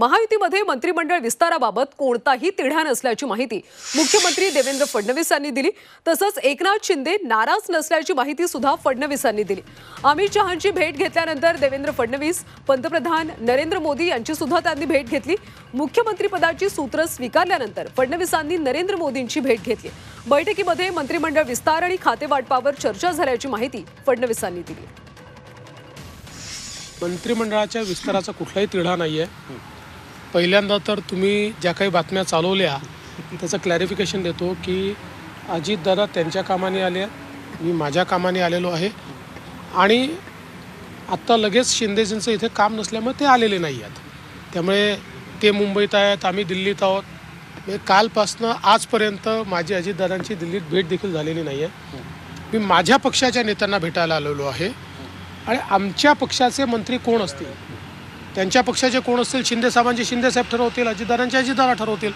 महायुतीमध्ये मंत्रिमंडळ विस्ताराबाबत कोणताही तिढा नसल्याची माहिती मुख्यमंत्री देवेंद्र फडणवीस यांनी दिली. तसंच एकनाथ शिंदे नाराज नसल्याची माहिती सुद्धा फडणवीसांनी दिली. अमित शहांची भेट घेतल्यानंतर देवेंद्र फडणवीस पंतप्रधान नरेंद्र मोदी यांची सुद्धा त्यांनी भेट घेतली. मुख्यमंत्रीपदाची सूत्र स्वीकारल्यानंतर फडणवीसांनी नरेंद्र मोदींची भेट घेतली. बैठकीमध्ये मंत्रिमंडळ विस्तार आणि खातेवाटपावर चर्चा झाल्याची माहिती फडणवीसांनी दिली. मंत्रिमंडळाच्या विस्ताराचा कुठलाही तिढा नाही आहे पहिल्यांदा तर तुम्ही ज्या काही बातम्या चालवल्या त्याचं क्लॅरिफिकेशन देतो की अजितदादा त्यांच्या कामाने आले आहेत, मी माझ्या कामाने आलेलो आहे. आणि आत्ता लगेच शिंदेजींचं इथे काम नसल्यामुळे ते आलेले नाही आहेत. त्यामुळे ते मुंबईत आहेत आम्ही दिल्लीत आहोत. म्हणजे कालपासनं आजपर्यंत माझी अजितदादांची दिल्लीत भेट देखील झालेली नाही आहे. मी माझ्या पक्षाच्या नेत्यांना भेटायला आलेलो आहे. आणि आमच्या पक्षाचे मंत्री कोण असतील? त्यांच्या पक्षाचे कोण असतील? शिंदे साहेबांचे शिंदे साहेब ठरवतील अजितदारांचे अजितदारा ठरवतील.